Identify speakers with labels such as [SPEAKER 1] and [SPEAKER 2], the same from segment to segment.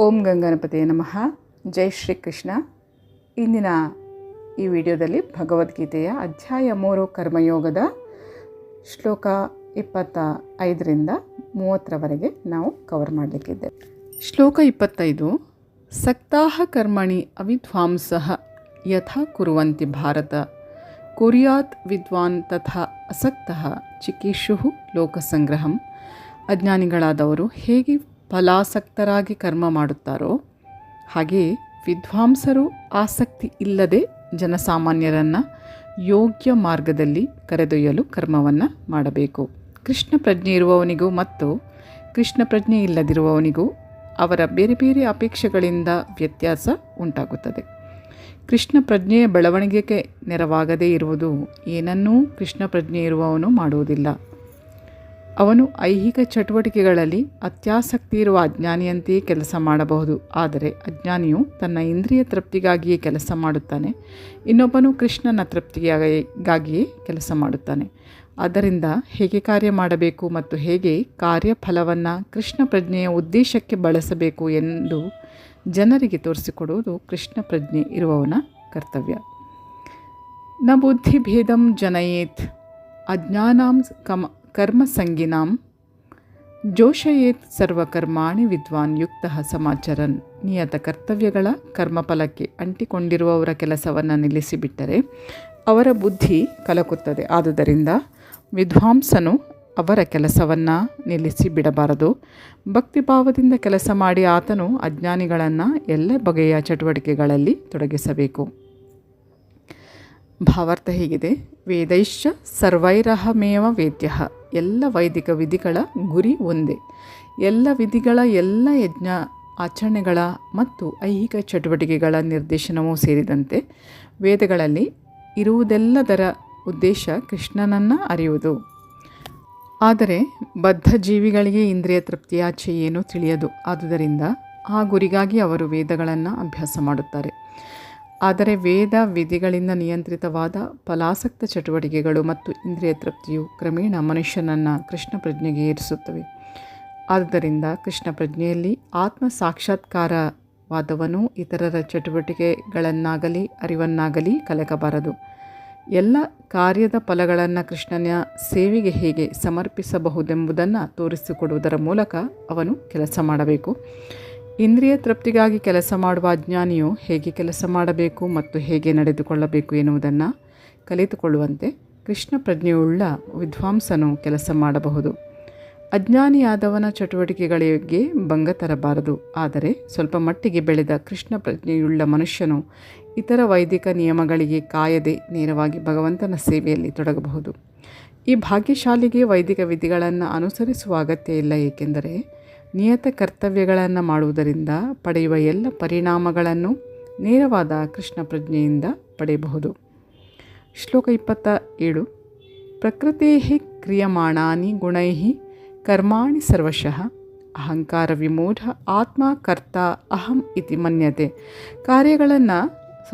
[SPEAKER 1] ಓಂ ಗಂಗನಪತಿಯ ನಮಃ. ಜೈ ಶ್ರೀ ಕೃಷ್ಣ ಇಂದಿನ ಈ ವಿಡಿಯೋದಲ್ಲಿ ಭಗವದ್ಗೀತೆಯ ಅಧ್ಯಾಯ ಮೂರು ಕರ್ಮಯೋಗದ ಶ್ಲೋಕ ಇಪ್ಪತ್ತ ಐದರಿಂದ ಮೂವತ್ತರವರೆಗೆ ನಾವು ಕವರ್ ಮಾಡಲಿಕ್ಕಿದ್ದೇವೆ. ಶ್ಲೋಕ ಇಪ್ಪತ್ತೈದು. ಸಕ್ತಾಹ ಕರ್ಮಣಿ ಅವಿದ್ವಾಂಸಃ ಯಥಾ ಕುರುವಂತಿ ಭಾರತ. ಕುರ್ಯಾತ್ ವಿದ್ವಾನ್ ತಥಾ ಅಸಕ್ತಃ ಚಿಕೀಷು ಲೋಕಸಂಗ್ರಹಂ. ಅಜ್ಞಾನಿಗಳಾದವರು ಹೇಗೆ ಫಲಾಸಕ್ತರಾಗಿ ಕರ್ಮ ಮಾಡುತ್ತಾರೋ ಹಾಗೆಯೇ ವಿದ್ವಾಂಸರು ಆಸಕ್ತಿ ಇಲ್ಲದೆ ಜನಸಾಮಾನ್ಯರನ್ನು ಯೋಗ್ಯ ಮಾರ್ಗದಲ್ಲಿ ಕರೆದೊಯ್ಯಲು ಕರ್ಮವನ್ನು ಮಾಡಬೇಕು. ಕೃಷ್ಣ ಪ್ರಜ್ಞೆ ಇರುವವನಿಗೂ ಮತ್ತು ಕೃಷ್ಣ ಪ್ರಜ್ಞೆ ಇಲ್ಲದಿರುವವನಿಗೂ ಅವರ ಬೇರೆ ಬೇರೆ ಅಪೇಕ್ಷೆಗಳಿಂದ ವ್ಯತ್ಯಾಸ ಉಂಟಾಗುತ್ತದೆ. ಕೃಷ್ಣ ಪ್ರಜ್ಞೆಯ ಬೆಳವಣಿಗೆಗೆ ನೆರವಾಗದೇ ಇರುವುದು ಏನನ್ನೂ ಕೃಷ್ಣ ಪ್ರಜ್ಞೆ ಇರುವವನು ಮಾಡುವುದಿಲ್ಲ. ಅವನು ಐಹಿಕ ಚಟುವಟಿಕೆಗಳಲ್ಲಿ ಅತ್ಯಾಸಕ್ತಿ ಇರುವ ಅಜ್ಞಾನಿಯಂತೆಯೇ ಕೆಲಸ ಮಾಡಬಹುದು. ಆದರೆ ಅಜ್ಞಾನಿಯು ತನ್ನ ಇಂದ್ರಿಯ ತೃಪ್ತಿಗಾಗಿಯೇ ಕೆಲಸ ಮಾಡುತ್ತಾನೆ. ಇನ್ನೊಬ್ಬನು ಕೃಷ್ಣನ ತೃಪ್ತಿಗಾಗಿಯೇ ಕೆಲಸ ಮಾಡುತ್ತಾನೆ. ಅದರಿಂದ ಹೇಗೆ ಕಾರ್ಯ ಮಾಡಬೇಕು ಮತ್ತು ಹೇಗೆ ಕಾರ್ಯಫಲವನ್ನು ಕೃಷ್ಣ ಪ್ರಜ್ಞೆಯ ಉದ್ದೇಶಕ್ಕೆ ಬಳಸಬೇಕು ಎಂದು ಜನರಿಗೆ ತೋರಿಸಿಕೊಡುವುದು ಕೃಷ್ಣ ಪ್ರಜ್ಞೆ ಇರುವವನ ಕರ್ತವ್ಯ. ನ ಬುದ್ಧಿಭೇದಂ ಜನಯೇತ್. ಅಜ್ಞಾನಾಂ ಕಮ ಕರ್ಮಸಂಗಿನಾಂ ಜೋಷಯೇತ್ ಸರ್ವಕರ್ಮಾಣಿ ವಿದ್ವಾನ್ ಯುಕ್ತ ಸಮಾಚರನ್. ನಿಯತ ಕರ್ತವ್ಯಗಳ ಕರ್ಮಫಲಕ್ಕೆ ಅಂಟಿಕೊಂಡಿರುವವರ ಕೆಲಸವನ್ನು ನಿಲ್ಲಿಸಿಬಿಟ್ಟರೆ ಅವರ ಬುದ್ಧಿ ಕಲಕುತ್ತದೆ. ಆದುದರಿಂದ ವಿದ್ವಾಂಸನು ಅವರ ಕೆಲಸವನ್ನು ನಿಲ್ಲಿಸಿ ಬಿಡಬಾರದು ಭಕ್ತಿಭಾವದಿಂದ ಕೆಲಸ ಮಾಡಿ ಆತನು ಅಜ್ಞಾನಿಗಳನ್ನು ಎಲ್ಲ ಬಗೆಯ ಚಟುವಟಿಕೆಗಳಲ್ಲಿ ತೊಡಗಿಸಬೇಕು. ಭಾವಾರ್ಥ ಹೀಗಿದೆ. ವೇದೈಶ್ಚ ಸರ್ವೈರಹಮೇವ ವೇದ್ಯ. ಎಲ್ಲ ವೈದಿಕ ವಿಧಿಗಳ ಗುರಿ ಒಂದೇ. ಎಲ್ಲ ವಿಧಿಗಳ ಎಲ್ಲ ಯಜ್ಞ ಆಚರಣೆಗಳ ಮತ್ತು ಐಹಿಕ ಚಟುವಟಿಕೆಗಳ ನಿರ್ದೇಶನವೂ ಸೇರಿದಂತೆ ವೇದಗಳಲ್ಲಿ ಇರುವುದೆಲ್ಲದರ ಉದ್ದೇಶ ಕೃಷ್ಣನನ್ನು ಅರಿಯುವುದು. ಆದರೆ ಬದ್ಧ ಜೀವಿಗಳಿಗೆ ಇಂದ್ರಿಯ ತೃಪ್ತಿಯಾಚೆ ಏನೂ ತಿಳಿಯದು. ಆದುದರಿಂದ ಆ ಗುರಿಗಾಗಿ ಅವರು ವೇದಗಳನ್ನು ಅಭ್ಯಾಸ ಮಾಡುತ್ತಾರೆ. ಆದರೆ ವೇದ ವಿಧಿಗಳಿಂದ ನಿಯಂತ್ರಿತವಾದ ಫಲಾಸಕ್ತ ಚಟುವಟಿಕೆಗಳು ಮತ್ತು ಇಂದ್ರಿಯ ತೃಪ್ತಿಯು ಕ್ರಮೇಣ ಮನುಷ್ಯನನ್ನು ಕೃಷ್ಣ ಪ್ರಜ್ಞೆಗೆ ಏರಿಸುತ್ತವೆ. ಆದ್ದರಿಂದ ಕೃಷ್ಣ ಪ್ರಜ್ಞೆಯಲ್ಲಿ ಆತ್ಮ ಸಾಕ್ಷಾತ್ಕಾರವಾದವನು ಇತರರ ಚಟುವಟಿಕೆಗಳನ್ನಾಗಲಿ ಅರಿವನ್ನಾಗಲಿ ಕಲಕಬಾರದು. ಎಲ್ಲ ಕಾರ್ಯದ ಫಲಗಳನ್ನು ಕೃಷ್ಣನ ಸೇವೆಗೆ ಹೇಗೆ ಸಮರ್ಪಿಸಬಹುದೆಂಬುದನ್ನು ತೋರಿಸಿಕೊಡುವುದರ ಮೂಲಕ ಅವನು ಕೆಲಸ ಮಾಡಬೇಕು. ಇಂದ್ರಿಯ ತೃಪ್ತಿಗಾಗಿ ಕೆಲಸ ಮಾಡುವ ಅಜ್ಞಾನಿಯು ಹೇಗೆ ಕೆಲಸ ಮಾಡಬೇಕು ಮತ್ತು ಹೇಗೆ ನಡೆದುಕೊಳ್ಳಬೇಕು ಎನ್ನುವುದನ್ನು ಕಲಿತುಕೊಳ್ಳುವಂತೆ ಕೃಷ್ಣ ಪ್ರಜ್ಞೆಯುಳ್ಳ ವಿದ್ವಾಂಸನು ಕೆಲಸ ಮಾಡಬಹುದು. ಅಜ್ಞಾನಿಯಾದವನ ಚಟುವಟಿಕೆಗಳಿಗೆ ಭಂಗ ತರಬಾರದು. ಆದರೆ ಸ್ವಲ್ಪ ಮಟ್ಟಿಗೆ ಬೆಳೆದ ಕೃಷ್ಣ ಪ್ರಜ್ಞೆಯುಳ್ಳ ಮನುಷ್ಯನು ಇತರ ವೈದಿಕ ನಿಯಮಗಳಿಗೆ ಕಾಯದೆ ನೇರವಾಗಿ ಭಗವಂತನ ಸೇವೆಯಲ್ಲಿ ತೊಡಗಬಹುದು. ಈ ಭಾಗ್ಯಶಾಲಿಗೆ ವೈದಿಕ ವಿಧಿಗಳನ್ನು ಅನುಸರಿಸುವ ಅಗತ್ಯ ಇಲ್ಲ ಏಕೆಂದರೆ ನಿಯತ ಕರ್ತವ್ಯಗಳನ್ನು ಮಾಡುವುದರಿಂದ ಪಡೆಯುವ ಎಲ್ಲ ಪರಿಣಾಮಗಳನ್ನು ನೇರವಾದ ಕೃಷ್ಣ ಪ್ರಜ್ಞೆಯಿಂದ ಪಡೆಯಬಹುದು. ಶ್ಲೋಕ ಇಪ್ಪತ್ತ ಏಳು ಪ್ರಕೃತೆ ಕ್ರಿಯಮಾಣಾನಿ ಗುಣೈ ಕರ್ಮಾಣಿ ಸರ್ವಶಃ. ಅಹಂಕಾರ ವಿಮೂಢ ಆತ್ಮ ಕರ್ತ ಅಹಂ ಇತಿ ಮನ್ಯತೆ. ಕಾರ್ಯಗಳನ್ನು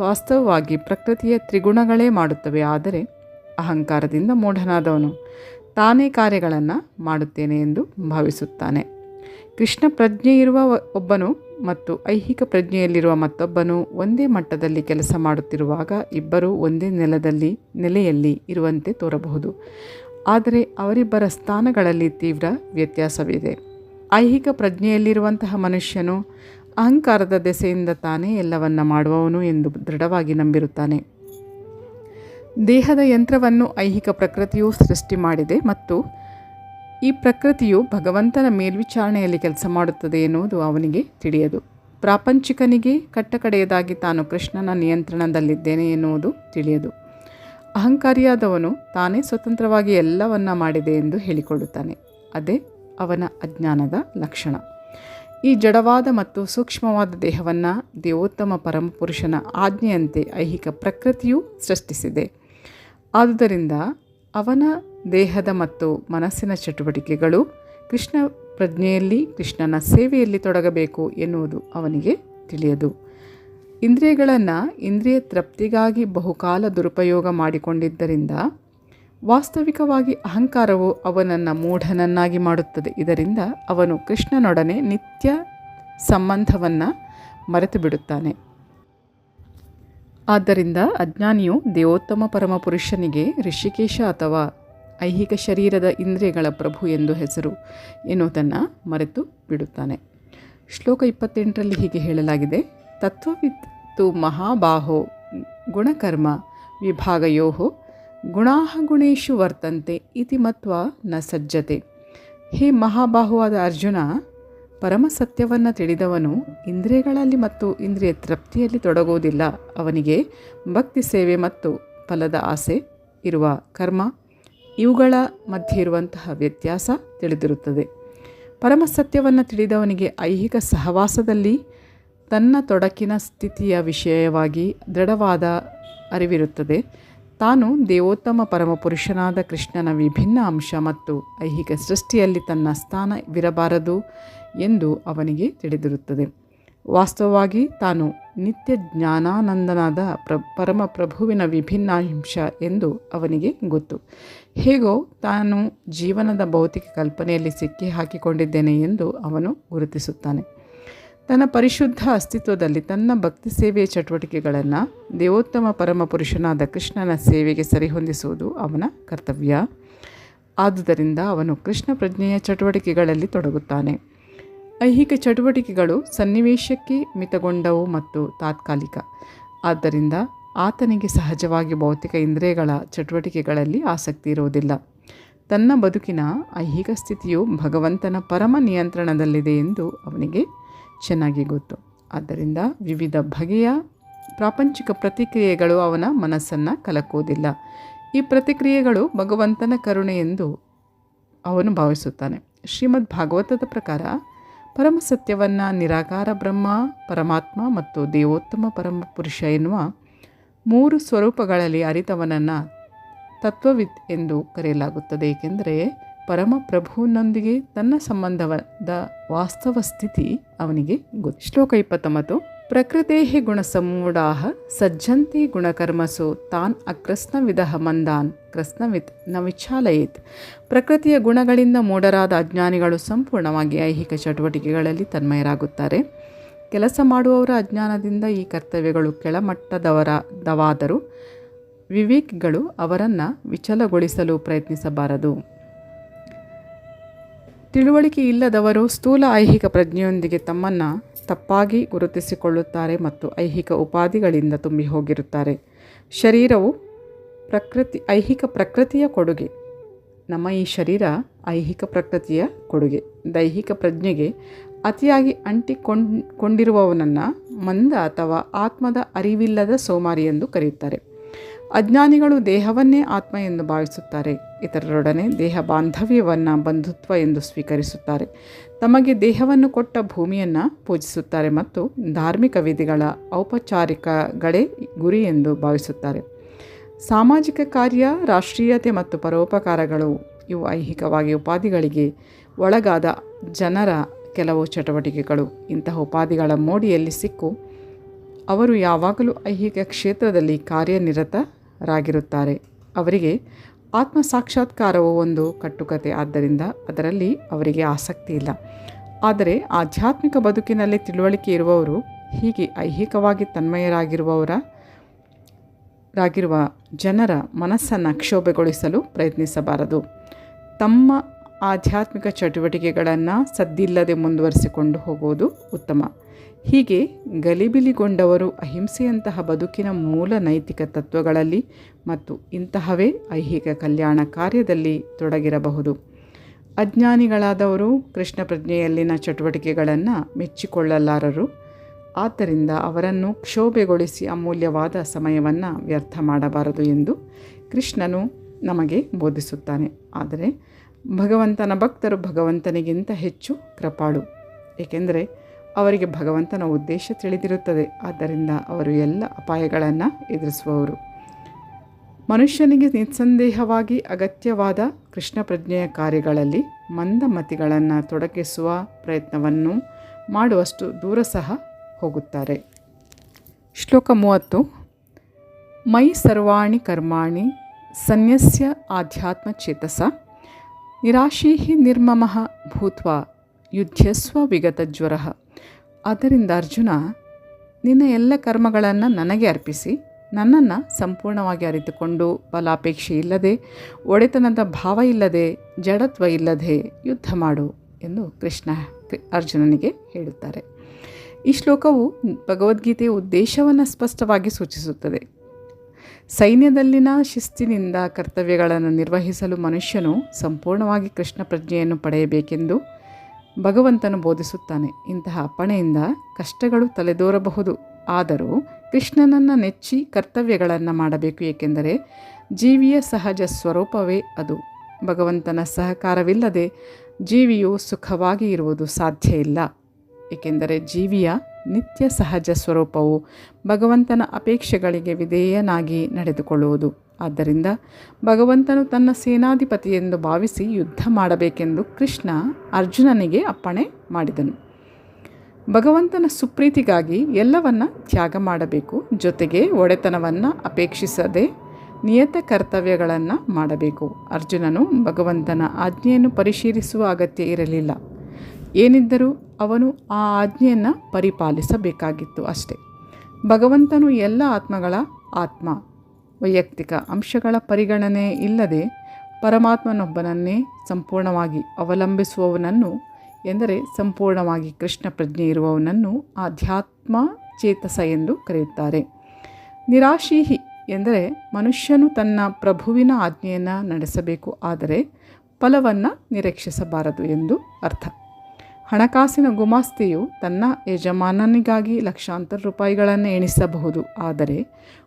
[SPEAKER 1] ವಾಸ್ತವವಾಗಿ ಪ್ರಕೃತಿಯ ತ್ರಿಗುಣಗಳೇ ಮಾಡುತ್ತವೆ, ಆದರೆ ಅಹಂಕಾರದಿಂದ ಮೂಢನಾದವನು ತಾನೇ ಕಾರ್ಯಗಳನ್ನು ಮಾಡುತ್ತೇನೆ ಎಂದು ಭಾವಿಸುತ್ತಾನೆ. ಕೃಷ್ಣ ಪ್ರಜ್ಞೆ ಇರುವ ಒಬ್ಬನು ಮತ್ತು ಐಹಿಕ ಪ್ರಜ್ಞೆಯಲ್ಲಿರುವ ಮತ್ತೊಬ್ಬನು ಒಂದೇ ಮಟ್ಟದಲ್ಲಿ ಕೆಲಸ ಮಾಡುತ್ತಿರುವಾಗ ಇಬ್ಬರೂ ಒಂದೇ ನೆಲದಲ್ಲಿ, ನೆಲೆಯಲ್ಲಿ ಇರುವಂತೆ ತೋರಬಹುದು. ಆದರೆ ಅವರಿಬ್ಬರ ಸ್ಥಾನಗಳಲ್ಲಿ ತೀವ್ರ ವ್ಯತ್ಯಾಸವಿದೆ. ಐಹಿಕ ಪ್ರಜ್ಞೆಯಲ್ಲಿರುವಂತಹ ಮನುಷ್ಯನು ಅಹಂಕಾರದ ದೆಸೆಯಿಂದ ತಾನೇ ಎಲ್ಲವನ್ನ ಮಾಡುವವನು ಎಂದು ದೃಢವಾಗಿ ನಂಬಿರುತ್ತಾನೆ. ದೇಹದ ಯಂತ್ರವನ್ನು ಐಹಿಕ ಪ್ರಕೃತಿಯು ಸೃಷ್ಟಿ ಮಾಡಿದೆ ಮತ್ತು ಈ ಪ್ರಕೃತಿಯು ಭಗವಂತನ ಮೇಲ್ವಿಚಾರಣೆಯಲ್ಲಿ ಕೆಲಸ ಮಾಡುತ್ತದೆ ಎನ್ನುವುದು ಅವನಿಗೆ ತಿಳಿಯದು. ಪ್ರಾಪಂಚಿಕನಿಗೆ ಕಟ್ಟಕಡೆಯದಾಗಿ ತಾನು ಕೃಷ್ಣನ ನಿಯಂತ್ರಣದಲ್ಲಿದ್ದೇನೆ ಎನ್ನುವುದು ತಿಳಿಯದು. ಅಹಂಕಾರಿಯಾದವನು ತಾನೇ ಸ್ವತಂತ್ರವಾಗಿ ಎಲ್ಲವನ್ನ ಮಾಡಿದೆ ಎಂದು ಹೇಳಿಕೊಳ್ಳುತ್ತಾನೆ. ಅದೇ ಅವನ ಅಜ್ಞಾನದ ಲಕ್ಷಣ. ಈ ಜಡವಾದ ಮತ್ತು ಸೂಕ್ಷ್ಮವಾದ ದೇಹವನ್ನು ದೇವೋತ್ತಮ ಪರಮಪುರುಷನ ಆಜ್ಞೆಯಂತೆ ಐಹಿಕ ಪ್ರಕೃತಿಯು ಸೃಷ್ಟಿಸಿದೆ. ಆದುದರಿಂದ ಅವನ ದೇಹದ ಮತ್ತು ಮನಸ್ಸಿನ ಚಟುವಟಿಕೆಗಳು ಕೃಷ್ಣ ಪ್ರಜ್ಞೆಯಲ್ಲಿ, ಕೃಷ್ಣನ ಸೇವೆಯಲ್ಲಿ ತೊಡಗಬೇಕು ಎನ್ನುವುದು ಅವನಿಗೆ ತಿಳಿಯದು. ಇಂದ್ರಿಯಗಳನ್ನು ಇಂದ್ರಿಯ ತೃಪ್ತಿಗಾಗಿ ಬಹುಕಾಲ ದುರುಪಯೋಗ ಮಾಡಿಕೊಂಡಿದ್ದರಿಂದ ವಾಸ್ತವಿಕವಾಗಿ ಅಹಂಕಾರವು ಅವನನ್ನು ಮೂಢನನ್ನಾಗಿ ಮಾಡುತ್ತದೆ. ಇದರಿಂದ ಅವನು ಕೃಷ್ಣನೊಡನೆ ನಿತ್ಯ ಸಂಬಂಧವನ್ನು ಮರೆತು ಬಿಡುತ್ತಾನೆ ಆದ್ದರಿಂದ ಅಜ್ಞಾನಿಯು ದೇವೋತ್ತಮ ಪರಮಪುರುಷನಿಗೆ ಋಷಿಕೇಶ ಅಥವಾ ಐಹಿಕ ಶರೀರದ ಇಂದ್ರಿಯಗಳ ಪ್ರಭು ಎಂದು ಹೆಸರು ಎನ್ನುವುದನ್ನು ಮರೆತು ಬಿಡುತ್ತಾನೆ. ಶ್ಲೋಕ ಇಪ್ಪತ್ತೆಂಟರಲ್ಲಿ ಹೀಗೆ ಹೇಳಲಾಗಿದೆ, ತತ್ವವಿತ್ತು ಮಹಾಬಾಹೋ ಗುಣಕರ್ಮ ವಿಭಾಗಯೋ ಗುಣಾಹಗುಣೇಶು ವರ್ತಂತೆ ಇತಿ ಮತ್ವ ನ ಸಜ್ಜತೆ. ಹೇ ಮಹಾಬಾಹುವಾದ ಅರ್ಜುನ ಪರಮ ಸತ್ಯವನ್ನು ತಿಳಿದವನು ಇಂದ್ರಿಯಗಳಲ್ಲಿ ಮತ್ತು ಇಂದ್ರಿಯ ತೃಪ್ತಿಯಲ್ಲಿ ತೊಡಗುವುದಿಲ್ಲ. ಅವನಿಗೆ ಭಕ್ತಿ ಸೇವೆ ಮತ್ತು ಫಲದ ಆಸೆ ಇರುವ ಕರ್ಮ, ಇವುಗಳ ಮಧ್ಯೆ ಇರುವಂತಹ ವ್ಯತ್ಯಾಸ ತಿಳಿದಿರುತ್ತದೆ. ಪರಮ ಸತ್ಯವನ್ನು ತಿಳಿದವನಿಗೆ ಐಹಿಕ ಸಹವಾಸದಲ್ಲಿ ತನ್ನ ತೊಡಕಿನ ಸ್ಥಿತಿಯ ವಿಷಯವಾಗಿ ದೃಢವಾದ ಅರಿವಿರುತ್ತದೆ. ತಾನು ದೇವೋತ್ತಮ ಪರಮಪುರುಷನಾದ ಕೃಷ್ಣನ ವಿಭಿನ್ನ ಅಂಶ ಮತ್ತು ಐಹಿಕ ಸೃಷ್ಟಿಯಲ್ಲಿ ತನ್ನ ಸ್ಥಾನವಿರಬಾರದು ಎಂದು ಅವನಿಗೆ ತಿಳಿದಿರುತ್ತದೆ. ವಾಸ್ತವವಾಗಿ ತಾನು ನಿತ್ಯ ಜ್ಞಾನಾನಂದನಾದ ಪ್ರ ಪರಮ ಪ್ರಭುವಿನ ವಿಭಿನ್ನ ಅಂಶ ಎಂದು ಅವನಿಗೆ ಗೊತ್ತು. ಹೇಗೋ ತಾನು ಜೀವನದ ಭೌತಿಕ ಕಲ್ಪನೆಯಲ್ಲಿ ಸಿಕ್ಕಿ ಹಾಕಿಕೊಂಡಿದ್ದೇನೆ ಎಂದು ಅವನು ಗುರುತಿಸುತ್ತಾನೆ. ತನ್ನ ಪರಿಶುದ್ಧ ಅಸ್ತಿತ್ವದಲ್ಲಿ ತನ್ನ ಭಕ್ತಿ ಸೇವೆಯ ಚಟುವಟಿಕೆಗಳನ್ನು ದೇವೋತ್ತಮ ಪರಮಪುರುಷನಾದ ಕೃಷ್ಣನ ಸೇವೆಗೆ ಸರಿಹೊಂದಿಸುವುದು ಅವನ ಕರ್ತವ್ಯ. ಆದುದರಿಂದ ಅವನು ಕೃಷ್ಣ ಪ್ರಜ್ಞೆಯ ಚಟುವಟಿಕೆಗಳಲ್ಲಿ ತೊಡಗುತ್ತಾನೆ. ಐಹಿಕ ಚಟುವಟಿಕೆಗಳು ಸನ್ನಿವೇಶಕ್ಕೆ ಮಿತಗೊಂಡವು ಮತ್ತು ತಾತ್ಕಾಲಿಕ. ಆದ್ದರಿಂದ ಆತನಿಗೆ ಸಹಜವಾಗಿ ಭೌತಿಕ ಇಂದ್ರಿಯಗಳ ಚಟುವಟಿಕೆಗಳಲ್ಲಿ ಆಸಕ್ತಿ ಇರುವುದಿಲ್ಲ. ತನ್ನ ಬದುಕಿನ ಐಹಿಕ ಸ್ಥಿತಿಯು ಭಗವಂತನ ಪರಮ ನಿಯಂತ್ರಣದಲ್ಲಿದೆ ಎಂದು ಅವನಿಗೆ ಚೆನ್ನಾಗಿ ಗೊತ್ತು. ಆದ್ದರಿಂದ ವಿವಿಧ ಬಗೆಯ ಪ್ರಾಪಂಚಿಕ ಪ್ರತಿಕ್ರಿಯೆಗಳು ಅವನ ಮನಸ್ಸನ್ನು ಕಲಕುವುದಿಲ್ಲ. ಈ ಪ್ರತಿಕ್ರಿಯೆಗಳು ಭಗವಂತನ ಕರುಣೆ ಎಂದು ಅವನು ಭಾವಿಸುತ್ತಾನೆ. ಶ್ರೀಮದ್ ಭಾಗವತದ ಪ್ರಕಾರ ಪರಮ ಸತ್ಯವನ್ನು ನಿರಾಕಾರ ಬ್ರಹ್ಮ, ಪರಮಾತ್ಮ ಮತ್ತು ದೇವೋತ್ತಮ ಪರಮ ಪುರುಷ ಎನ್ನುವ ಮೂರು ಸ್ವರೂಪಗಳಲ್ಲಿ ಅರಿತವನನ್ನು ತತ್ವವಿತ್ ಎಂದು ಕರೆಯಲಾಗುತ್ತದೆ. ಏಕೆಂದರೆ ಪರಮಪ್ರಭುವಿನೊಂದಿಗೆ ತನ್ನ ಸಂಬಂಧವಾದ ವಾಸ್ತವ ಸ್ಥಿತಿ ಅವನಿಗೆ ಗೊತ್ತು ಶ್ಲೋಕ ಇಪ್ಪತ್ತೊಂಬತ್ತು. ಪ್ರಕೃತೆ ಗುಣಸಮೂಢಾ ಸಜ್ಜಂತಿ ಗುಣಕರ್ಮಸು ತಾನ್ ಅಕೃಷ್ಣವಿಧ ಮಂದಾನ್. ಕೃಷ್ಣವಿತ್ನ ಪ್ರಕೃತಿಯ ಗುಣಗಳಿಂದ ಮೂಢರಾದ ಅಜ್ಞಾನಿಗಳು ಸಂಪೂರ್ಣವಾಗಿ ಐಹಿಕ ಚಟುವಟಿಕೆಗಳಲ್ಲಿ ತನ್ಮಯರಾಗುತ್ತಾರೆ. ಕೆಲಸ ಮಾಡುವವರ ಅಜ್ಞಾನದಿಂದ ಈ ಕರ್ತವ್ಯಗಳು ಕೆಳಮಟ್ಟದವರ ದವಾದರೂ ವಿವೇಕ್ಗಳು ಅವರನ್ನು ವಿಚಲಗೊಳಿಸಲು ಪ್ರಯತ್ನಿಸಬಾರದು. ತಿಳುವಳಿಕೆ ಇಲ್ಲದವರು ಸ್ಥೂಲ ಐಹಿಕ ಪ್ರಜ್ಞೆಯೊಂದಿಗೆ ತಮ್ಮನ್ನು ತಪ್ಪಾಗಿ ಗುರುತಿಸಿಕೊಳ್ಳುತ್ತಾರೆ ಮತ್ತು ಐಹಿಕ ಉಪಾಧಿಗಳಿಂದ ತುಂಬಿ ಹೋಗಿರುತ್ತಾರೆ. ಶರೀರವು ಪ್ರಕೃತಿ, ಐಹಿಕ ಪ್ರಕೃತಿಯ ಕೊಡುಗೆ. ನಮ್ಮ ಈ ಶರೀರ ಐಹಿಕ ಪ್ರಕೃತಿಯ ಕೊಡುಗೆ. ದೈಹಿಕ ಪ್ರಜ್ಞೆಗೆ ಅತಿಯಾಗಿ ಅಂಟಿಕೊಂಡ್, ಕೊಂಡಿರುವವನನ್ನು ಮಂದ ಅಥವಾ ಆತ್ಮದ ಅರಿವಿಲ್ಲದ ಸೋಮಾರಿ ಎಂದು ಕರೆಯುತ್ತಾರೆ. ಅಜ್ಞಾನಿಗಳು ದೇಹವನ್ನೇ ಆತ್ಮ ಎಂದು ಭಾವಿಸುತ್ತಾರೆ. ಇತರರೊಡನೆ ದೇಹ ಬಾಂಧವ್ಯವನ್ನು ಬಂಧುತ್ವ ಎಂದು ಸ್ವೀಕರಿಸುತ್ತಾರೆ. ತಮಗೆ ದೇಹವನ್ನು ಕೊಟ್ಟ ಭೂಮಿಯನ್ನು ಪೂಜಿಸುತ್ತಾರೆ ಮತ್ತು ಧಾರ್ಮಿಕ ವಿಧಿಗಳ ಔಪಚಾರಿಕಗಳೇ ಗುರಿ ಎಂದು ಭಾವಿಸುತ್ತಾರೆ. ಸಾಮಾಜಿಕ ಕಾರ್ಯ, ರಾಷ್ಟ್ರೀಯತೆ ಮತ್ತು ಪರೋಪಕಾರಗಳು ಇವು ಐಹಿಕವಾಗಿ ಉಪಾಧಿಗಳಿಗೆ ಒಳಗಾದ ಜನರ ಕೆಲವು ಚಟುವಟಿಕೆಗಳು. ಇಂತಹ ಉಪಾಧಿಗಳ ಮೋಡಿಯಲ್ಲಿ ಸಿಕ್ಕು, ಅವರು ಯಾವಾಗಲೂ ಐಹಿಕ ಕ್ಷೇತ್ರದಲ್ಲಿ ಕಾರ್ಯನಿರತರಾಗಿರುತ್ತಾರೆ ಅವರಿಗೆ ಆತ್ಮ ಸಾಕ್ಷಾತ್ಕಾರವು ಒಂದು ಕಟ್ಟುಕತೆ. ಆದ್ದರಿಂದ ಅದರಲ್ಲಿ ಅವರಿಗೆ ಆಸಕ್ತಿ ಇಲ್ಲ. ಆದರೆ ಆಧ್ಯಾತ್ಮಿಕ ಬದುಕಿನಲ್ಲಿ ತಿಳುವಳಿಕೆ ಇರುವವರು, ಹೀಗೆ ಐಹಿಕವಾಗಿ ತನ್ಮಯರಾಗಿರುವವರ, ರಾಗಿರುವ ಜನರ ಮನಸ್ಸನ್ನು ಕ್ಷೋಭೆಗೊಳಿಸಲು ಪ್ರಯತ್ನಿಸಬಾರದು. ತಮ್ಮ ಆಧ್ಯಾತ್ಮಿಕ ಚಟುವಟಿಕೆಗಳನ್ನು ಸದ್ದಿಲ್ಲದೆ ಮುಂದುವರಿಸಿಕೊಂಡು ಹೋಗುವುದು ಉತ್ತಮ. ಹೀಗೆ ಗಲಿಬಿಲಿಗೊಂಡವರು ಅಹಿಂಸೆಯಂತಹ ಬದುಕಿನ ಮೂಲ ನೈತಿಕ ತತ್ವಗಳಲ್ಲಿ ಮತ್ತು ಇಂತಹವೇ ಐಹಿಕ ಕಲ್ಯಾಣ ಕಾರ್ಯದಲ್ಲಿ ತೊಡಗಿರಬಹುದು. ಅಜ್ಞಾನಿಗಳಾದವರು ಕೃಷ್ಣ ಪ್ರಜ್ಞೆಯಲ್ಲಿನ ಚಟುವಟಿಕೆಗಳನ್ನು ಮೆಚ್ಚಿಕೊಳ್ಳಲಾರರು. ಆದ್ದರಿಂದ ಅವರನ್ನು ಕ್ಷೋಭೆಗೊಳಿಸಿ ಅಮೂಲ್ಯವಾದ ಸಮಯವನ್ನು ವ್ಯರ್ಥ ಮಾಡಬಾರದು ಎಂದು ಕೃಷ್ಣನು ನಮಗೆ ಬೋಧಿಸುತ್ತಾನೆ. ಆದರೆ ಭಗವಂತನ ಭಕ್ತರು ಭಗವಂತನಿಗಿಂತ ಹೆಚ್ಚು ಕೃಪಾಳು. ಏಕೆಂದರೆ ಅವರಿಗೆ ಭಗವಂತನ ಉದ್ದೇಶ ತಿಳಿದಿರುತ್ತದೆ. ಆದ್ದರಿಂದ ಅವರು ಎಲ್ಲ ಅಪಾಯಗಳನ್ನು ಎದುರಿಸುವವರು. ಮನುಷ್ಯನಿಗೆ ನಿಸ್ಸಂದೇಹವಾಗಿ ಅಗತ್ಯವಾದ ಕೃಷ್ಣ ಪ್ರಜ್ಞೆಯ ಕಾರ್ಯಗಳಲ್ಲಿ ಮಂದಮತಿಗಳನ್ನು ತೊಡಗಿಸುವ ಪ್ರಯತ್ನವನ್ನು ಮಾಡುವಷ್ಟು ದೂರ ಸಹ ಹೋಗುತ್ತಾರೆ. ಶ್ಲೋಕ ಮೂವತ್ತು. ಮೈ ಸರ್ವಾಣಿ ಕರ್ಮಾಣಿ ಸನ್ಯಸ್ಯ ಆಧ್ಯಾತ್ಮ ಚೇತಸ. ನಿರಾಶೀ ನಿರ್ಮಮಃ ಭೂತ್ವ ಯುದ್ಧಸ್ವ ವಿಗತ ಜ್ವರ. ಆದ್ದರಿಂದ ಅರ್ಜುನ, ನಿನ್ನ ಎಲ್ಲ ಕರ್ಮಗಳನ್ನು ನನಗೆ ಅರ್ಪಿಸಿ, ನನ್ನನ್ನು ಸಂಪೂರ್ಣವಾಗಿ ಅರಿತುಕೊಂಡು ಫಲಾಪೇಕ್ಷೆ ಇಲ್ಲದೆ, ಒಡೆತನದ ಭಾವ ಇಲ್ಲದೆ, ಜಡತ್ವ ಇಲ್ಲದೆ ಯುದ್ಧ ಮಾಡು ಎಂದು ಕೃಷ್ಣ ಅರ್ಜುನನಿಗೆ ಹೇಳುತ್ತಾರೆ. ಈ ಶ್ಲೋಕವು ಭಗವದ್ಗೀತೆಯ ಉದ್ದೇಶವನ್ನು ಸ್ಪಷ್ಟವಾಗಿ ಸೂಚಿಸುತ್ತದೆ. ಸೈನ್ಯದಲ್ಲಿನ ಶಿಸ್ತಿನಿಂದ ಕರ್ತವ್ಯಗಳನ್ನು ನಿರ್ವಹಿಸಲು ಮನುಷ್ಯನು ಸಂಪೂರ್ಣವಾಗಿ ಕೃಷ್ಣ ಪ್ರಜ್ಞೆಯನ್ನು ಪಡೆಯಬೇಕೆಂದು ಭಗವಂತನು ಬೋಧಿಸುತ್ತಾನೆ. ಇಂತಹ ಅಪ್ಪಣೆಯಿಂದ ಕಷ್ಟಗಳು ತಲೆದೋರಬಹುದು. ಆದರೂ ಕೃಷ್ಣನನ್ನು ನೆಚ್ಚಿ ಕರ್ತವ್ಯಗಳನ್ನು ಮಾಡಬೇಕು, ಏಕೆಂದರೆ ಜೀವಿಯ ಸಹಜ ಸ್ವರೂಪವೇ ಅದು. ಭಗವಂತನ ಸಹಕಾರವಿಲ್ಲದೆ ಜೀವಿಯು ಸುಖವಾಗಿ ಇರುವುದು ಸಾಧ್ಯ ಇಲ್ಲ. ಏಕೆಂದರೆ ಜೀವಿಯ ನಿತ್ಯ ಸಹಜ ಸ್ವರೂಪವು ಭಗವಂತನ ಅಪೇಕ್ಷೆಗಳಿಗೆ ವಿಧೇಯನಾಗಿ ನಡೆದುಕೊಳ್ಳುವುದು. ಆದ್ದರಿಂದ ಭಗವಂತನು ತನ್ನ ಸೇನಾಧಿಪತಿ ಎಂದು ಭಾವಿಸಿ ಯುದ್ಧ ಮಾಡಬೇಕೆಂದು ಕೃಷ್ಣ ಅರ್ಜುನನಿಗೆ ಅಪ್ಪಣೆ ಮಾಡಿದನು. ಭಗವಂತನ ಸುಪ್ರೀತಿಗಾಗಿ ಎಲ್ಲವನ್ನ ತ್ಯಾಗ ಮಾಡಬೇಕು. ಜೊತೆಗೆ ಒಡೆತನವನ್ನು ಅಪೇಕ್ಷಿಸದೆ ನಿಯತ ಕರ್ತವ್ಯಗಳನ್ನು ಮಾಡಬೇಕು. ಅರ್ಜುನನು ಭಗವಂತನ ಆಜ್ಞೆಯನ್ನು ಪರಿಶೀಲಿಸುವ ಅಗತ್ಯ ಇರಲಿಲ್ಲ. ಏನಿದ್ದರೂ ಅವನು ಆ ಆಜ್ಞೆಯನ್ನು ಪರಿಪಾಲಿಸಬೇಕಾಗಿತ್ತು ಅಷ್ಟೆ. ಭಗವಂತನು ಎಲ್ಲ ಆತ್ಮಗಳ ಆತ್ಮ. ವೈಯಕ್ತಿಕ ಅಂಶಗಳ ಪರಿಗಣನೆ ಇಲ್ಲದೆ ಪರಮಾತ್ಮನೊಬ್ಬನನ್ನೇ ಸಂಪೂರ್ಣವಾಗಿ ಅವಲಂಬಿಸುವವನನ್ನು ಎಂದರೆ ಸಂಪೂರ್ಣವಾಗಿ ಕೃಷ್ಣ ಪ್ರಜ್ಞೆ ಇರುವವನನ್ನು ಆಧ್ಯಾತ್ಮ ಚೇತಸ ಎಂದು ಕರೆಯುತ್ತಾರೆ. ನಿರಾಶೀಹಿ ಎಂದರೆ ಮನುಷ್ಯನು ತನ್ನ ಪ್ರಭುವಿನ ಆಜ್ಞೆಯನ್ನು ನಡೆಸಬೇಕು ಆದರೆ ಫಲವನ್ನು ನಿರೀಕ್ಷಿಸಬಾರದು ಎಂದು ಅರ್ಥ. ಹಣಕಾಸಿನ ಗುಮಾಸ್ತಿಯು ತನ್ನ ಯಜಮಾನನಿಗಾಗಿ ಲಕ್ಷಾಂತರ ರೂಪಾಯಿಗಳನ್ನು ಎಣಿಸಬಹುದು. ಆದರೆ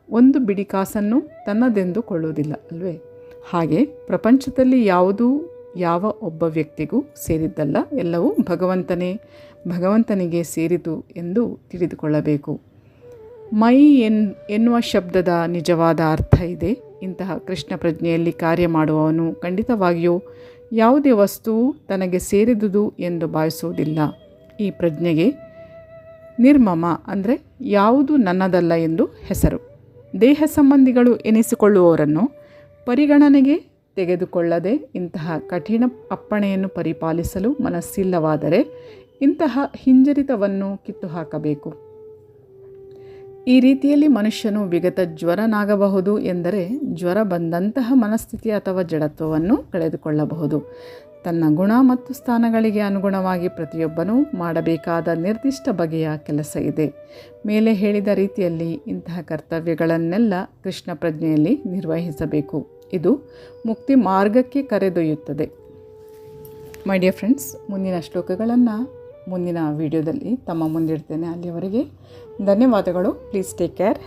[SPEAKER 1] ಒಂದು ಬಿಡಿಕಾಸನ್ನು ತನ್ನದೆಂದು ಕೊಳ್ಳುವುದಿಲ್ಲ, ಅಲ್ವೇ? ಹಾಗೆ ಪ್ರಪಂಚದಲ್ಲಿ ಯಾವುದೂ ಯಾವ ಒಬ್ಬ ವ್ಯಕ್ತಿಗೂ ಸೇರಿದ್ದಲ್ಲ, ಎಲ್ಲವೂ ಭಗವಂತನೇ, ಭಗವಂತನಿಗೆ ಸೇರಿತು ಎಂದು ತಿಳಿದುಕೊಳ್ಳಬೇಕು. ಮೈ ಎನ್, ಎನ್ನುವ ಶಬ್ದದ ನಿಜವಾದ ಅರ್ಥ ಇದೆ. ಇಂತಹ ಕೃಷ್ಣ ಪ್ರಜ್ಞೆಯಲ್ಲಿ ಕಾರ್ಯ ಮಾಡುವವನು ಖಂಡಿತವಾಗಿಯೂ ಯಾವುದೇ ವಸ್ತುವು ತನಗೆ ಸೇರಿದುದು ಎಂದು ಭಾವಿಸುವುದಿಲ್ಲ. ಈ ಪ್ರಜ್ಞೆಗೆ ನಿರ್ಮಮ ಅಂದರೆ ಯಾವುದು ನನ್ನದಲ್ಲ ಎಂದು ಹೆಸರು. ದೇಹ ಸಂಬಂಧಿಗಳು ಎನಿಸಿಕೊಳ್ಳುವವರನ್ನು ಪರಿಗಣನೆಗೆ ತೆಗೆದುಕೊಳ್ಳದೆ ಇಂತಹ ಕಠಿಣ ಅಪ್ಪಣೆಯನ್ನು ಪರಿಪಾಲಿಸಲು ಮನಸ್ಸಿಲ್ಲವಾದರೆ ಇಂತಹ ಹಿಂಜರಿತವನ್ನು ಕಿತ್ತು ಹಾಕಬೇಕು ಈ ರೀತಿಯಲ್ಲಿ ಮನುಷ್ಯನು ವಿಗತ ಜ್ವರನಾಗಬಹುದು ಎಂದರೆ ಜ್ವರ ಬಂದಂತಹ ಮನಸ್ಥಿತಿ ಅಥವಾ ಜಡತ್ವವನ್ನು ಕಳೆದುಕೊಳ್ಳಬಹುದು. ತನ್ನ ಗುಣ ಮತ್ತು ಸ್ಥಾನಗಳಿಗೆ ಅನುಗುಣವಾಗಿ ಪ್ರತಿಯೊಬ್ಬನೂ ಮಾಡಬೇಕಾದ ನಿರ್ದಿಷ್ಟ ಬಗೆಯ ಕೆಲಸ ಇದೆ. ಮೇಲೆ ಹೇಳಿದ ರೀತಿಯಲ್ಲಿ ಇಂತಹ ಕರ್ತವ್ಯಗಳನ್ನೆಲ್ಲ ಕೃಷ್ಣ ಪ್ರಜ್ಞೆಯಲ್ಲಿ ನಿರ್ವಹಿಸಬೇಕು. ಇದು ಮುಕ್ತಿ ಮಾರ್ಗಕ್ಕೆ ಕರೆದೊಯ್ಯುತ್ತದೆ. ಮೈ ಡಿಯರ್ ಫ್ರೆಂಡ್ಸ್ ಮುಂದಿನ ಶ್ಲೋಕಗಳನ್ನು ಮುಂದಿನ ವಿಡಿಯೋದಲ್ಲಿ ತಮ್ಮ ಮುಂದಿಡ್ತೇನೆ. ಅಲ್ಲಿವರೆಗೆ ಧನ್ಯವಾದಗಳು. Please take care